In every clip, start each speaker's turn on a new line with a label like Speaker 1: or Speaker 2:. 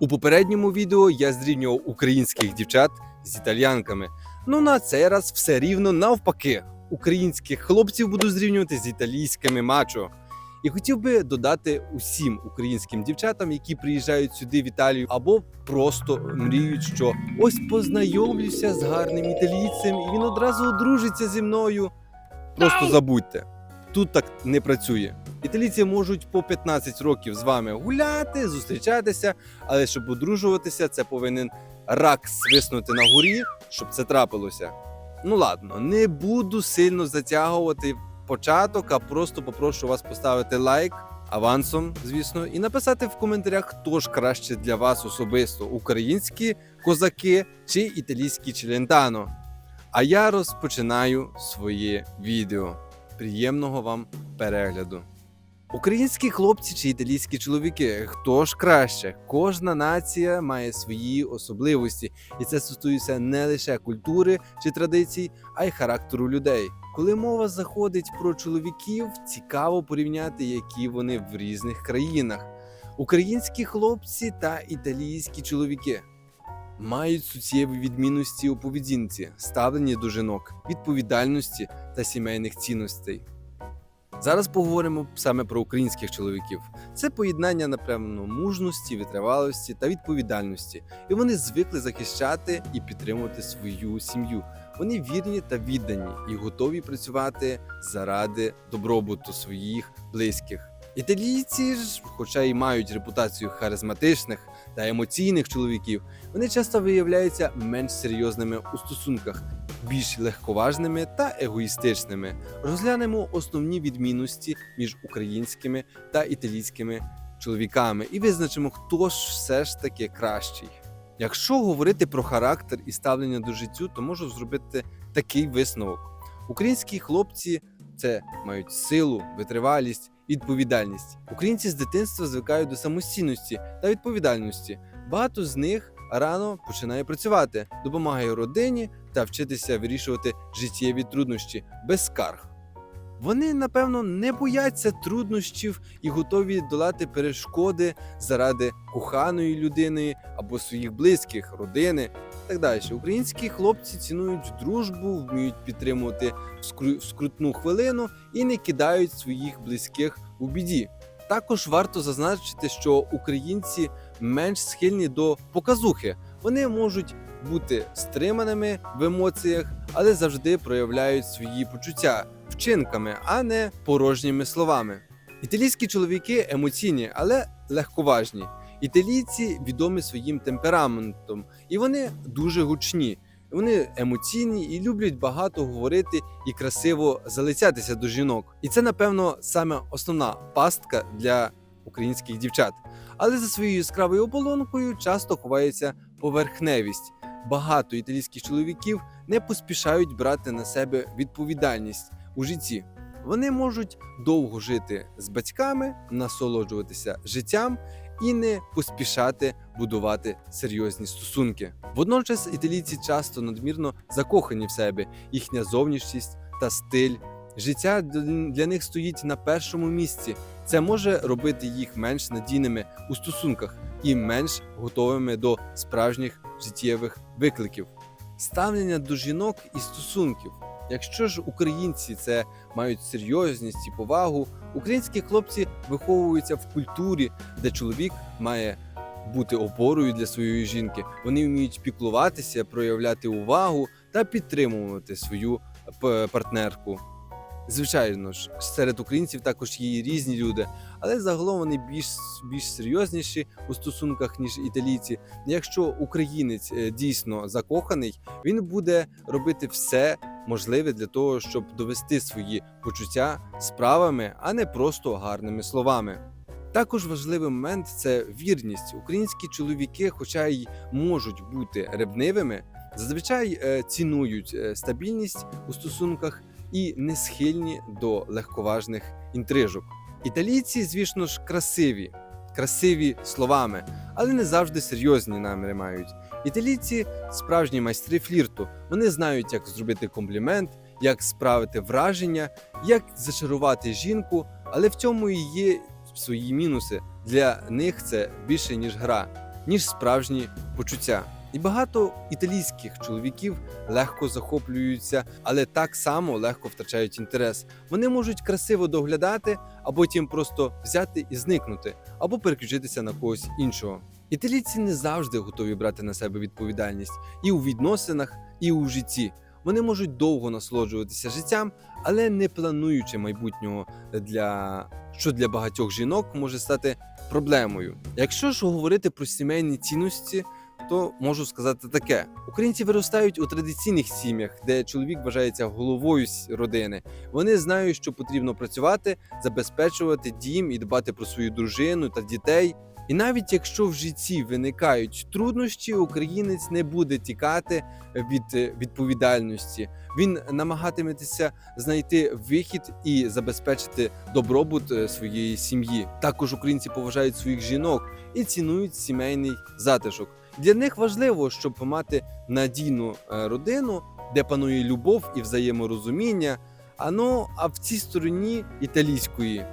Speaker 1: У попередньому відео я зрівнював українських дівчат з італіянками. Ну на цей раз все рівно навпаки. Українських хлопців буду зрівнювати з італійськими мачо. І хотів би додати усім українським дівчатам, які приїжджають сюди в Італію, або просто мріють, що ось познайомлюся з гарним італійцем, і він одразу одружиться зі мною. Просто забудьте, тут так не працює. Італійці можуть по 15 років з вами гуляти, зустрічатися, але щоб одружуватися, це повинен рак свиснути на горі, щоб це трапилося. Ну ладно, не буду сильно затягувати початок, а просто попрошу вас поставити лайк авансом, звісно, і написати в коментарях, хто ж краще для вас особисто: українські козаки чи італійські челентано. А я розпочинаю своє відео. Приємного вам перегляду. Українські хлопці чи італійські чоловіки, хто ж краще? Кожна нація має свої особливості, і це стосується не лише культури чи традицій, а й характеру людей. Коли мова заходить про чоловіків, цікаво порівняти, які вони в різних країнах. Українські хлопці та італійські чоловіки мають суттєві відмінності у поведінці, ставленні до жінок, відповідальності та сімейних цінностей. Зараз поговоримо саме про українських чоловіків. Це поєднання, напевно, мужності, витривалості та відповідальності. І вони звикли захищати і підтримувати свою сім'ю. Вони вірні та віддані і готові працювати заради добробуту своїх близьких. Італійці ж, хоча й мають репутацію харизматичних та емоційних чоловіків, вони часто виявляються менш серйозними у стосунках, більш легковажними та егоїстичними. Розглянемо основні відмінності між українськими та італійськими чоловіками і визначимо, хто ж все ж таки кращий. Якщо говорити про характер і ставлення до життю, то можу зробити такий висновок: українські хлопці це мають силу, витривалість, відповідальність. Українці з дитинства звикають до самостійності та відповідальності. Багато з них рано починає працювати, допомагає родині та вчитися вирішувати життєві труднощі без скарг. Вони, напевно, не бояться труднощів і готові долати перешкоди заради коханої людини або своїх близьких, родини так далі. Українські хлопці цінують дружбу, вміють підтримувати в скрутну хвилину і не кидають своїх близьких у біді. Також варто зазначити, що українці менш схильні до показухи. Вони можуть бути стриманими в емоціях, але завжди проявляють свої почуття вчинками, а не порожніми словами. Італійські чоловіки емоційні, але легковажні. Італійці відомі своїм темпераментом, і вони дуже гучні. Вони емоційні і люблять багато говорити і красиво залицятися до жінок. І це, напевно, саме основна пастка для українських дівчат. Але за своєю яскравою оболонкою часто ховається поверхневість. Багато італійських чоловіків не поспішають брати на себе відповідальність у житті. Вони можуть довго жити з батьками, насолоджуватися життям і не поспішати будувати серйозні стосунки. Водночас італійці часто надмірно закохані в себе, їхня зовнішність та стиль. Життя для них стоїть на першому місці. Це може робити їх менш надійними у стосунках і менш готовими до справжніх життєвих викликів. Ставлення до жінок і стосунків. Якщо ж українці це мають серйозність і повагу, українські хлопці виховуються в культурі, де чоловік має бути опорою для своєї жінки. Вони вміють піклуватися, проявляти увагу та підтримувати свою партнерку. Звичайно ж, серед українців також є і різні люди, але загалом вони більш, більш серйозніші у стосунках, ніж італійці. Якщо українець е, дійсно закоханий, він буде робити все можливе для того, щоб довести свої почуття справами, а не просто гарними словами. Також важливий момент це вірність. Українські чоловіки, хоча й можуть бути ревнивими, зазвичай е, цінують е, стабільність у стосунках і не схильні до легковажних інтрижок. Італійці, звісно ж, красиві, красиві словами, але не завжди серйозні наміри мають. Італійці справжні майстри флірту. Вони знають, як зробити комплімент, як справити враження, як зачарувати жінку, але в цьому і є свої мінуси. Для них це більше ніж гра. ніж справжні почуття. І багато італійських чоловіків легко захоплюються, але так само легко втрачають інтерес. Вони можуть красиво доглядати, а потім просто взяти і зникнути, або переключитися на когось іншого. Італійці не завжди готові брати на себе відповідальність і у відносинах, і у житті. Вони можуть довго насолоджуватися життям, але не плануючи майбутнього для що для багатьох жінок може стати проблемою. Якщо ж говорити про сімейні цінності, то можу сказати таке: українці виростають у традиційних сім'ях, де чоловік вважається головою родини. Вони знають, що потрібно працювати, забезпечувати дім і дбати про свою дружину та дітей. І навіть якщо в житті виникають труднощі, українець не буде тікати від е, відповідальності. Він намагатиметься знайти вихід і забезпечити добробут е, своєї сім'ї. Також українці поважають своїх жінок і цінують сімейний затишок. Для них важливо, щоб мати надійну е, родину, де панує любов і взаєморозуміння. А ну а в цій стороні італійської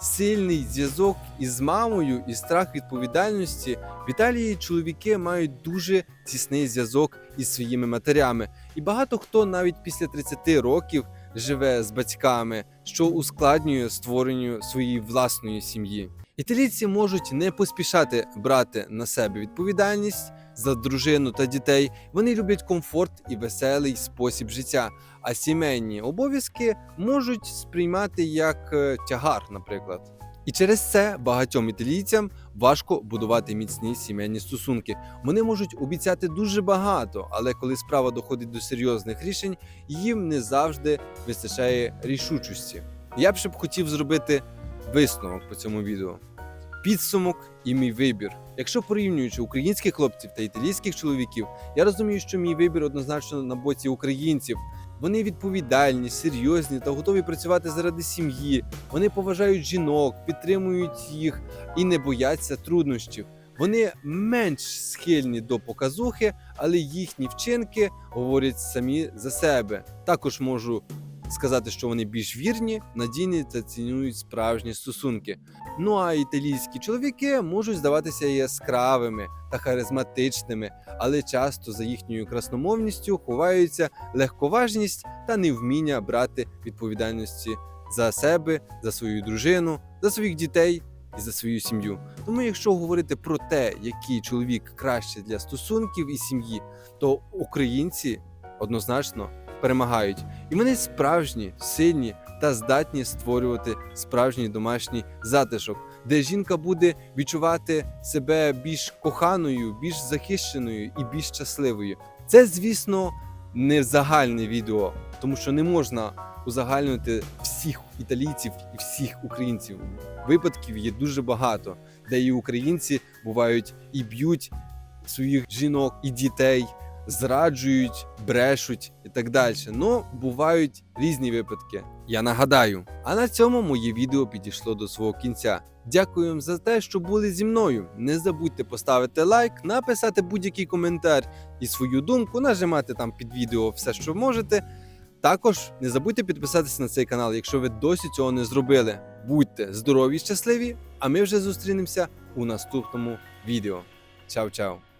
Speaker 1: сильний зв'язок із мамою і страх відповідальності в Італії чоловіки мають дуже тісний зв'язок із своїми матерями, і багато хто навіть після 30 років живе з батьками, що ускладнює створенню своєї власної сім'ї. Італійці можуть не поспішати брати на себе відповідальність за дружину та дітей. Вони люблять комфорт і веселий спосіб життя. А сімейні обов'язки можуть сприймати як е, тягар, наприклад. І через це багатьом італійцям важко будувати міцні сімейні стосунки. Вони можуть обіцяти дуже багато, але коли справа доходить до серйозних рішень, їм не завжди вистачає рішучості. Я б ще б хотів зробити висновок по цьому відео. Підсумок і мій вибір. Якщо порівнюючи українських хлопців та італійських чоловіків, я розумію, що мій вибір однозначно на боці українців. Вони відповідальні, серйозні та готові працювати заради сім'ї. Вони поважають жінок, підтримують їх і не бояться труднощів. Вони менш схильні до показухи, але їхні вчинки говорять самі за себе. Також можу сказати, що вони більш вірні, надійні та цінують справжні стосунки. Ну а італійські чоловіки можуть здаватися яскравими та харизматичними, але часто за їхньою красномовністю ховаються легковажність та невміння брати відповідальності за себе, за свою дружину, за своїх дітей і за свою сім'ю. Тому, якщо говорити про те, який чоловік краще для стосунків і сім'ї, то українці однозначно перемагають, і вони справжні, сильні та здатні створювати справжній домашній затишок, де жінка буде відчувати себе більш коханою, більш захищеною і більш щасливою. Це, звісно, не загальне відео, тому що не можна узагальнювати всіх італійців і всіх українців. Випадків є дуже багато, де і українці бувають і б'ють своїх жінок і дітей, зраджують, брешуть і так далі. Ну, бувають різні випадки. Я нагадаю. А на цьому моє відео підійшло до свого кінця. Дякую вам за те, що були зі мною. Не забудьте поставити лайк, написати будь-який коментар і свою думку, нажимати там під відео все, що можете. Також не забудьте підписатися на цей канал, якщо ви досі цього не зробили. Будьте здорові щасливі! А ми вже зустрінемося у наступному відео. Чао-чао!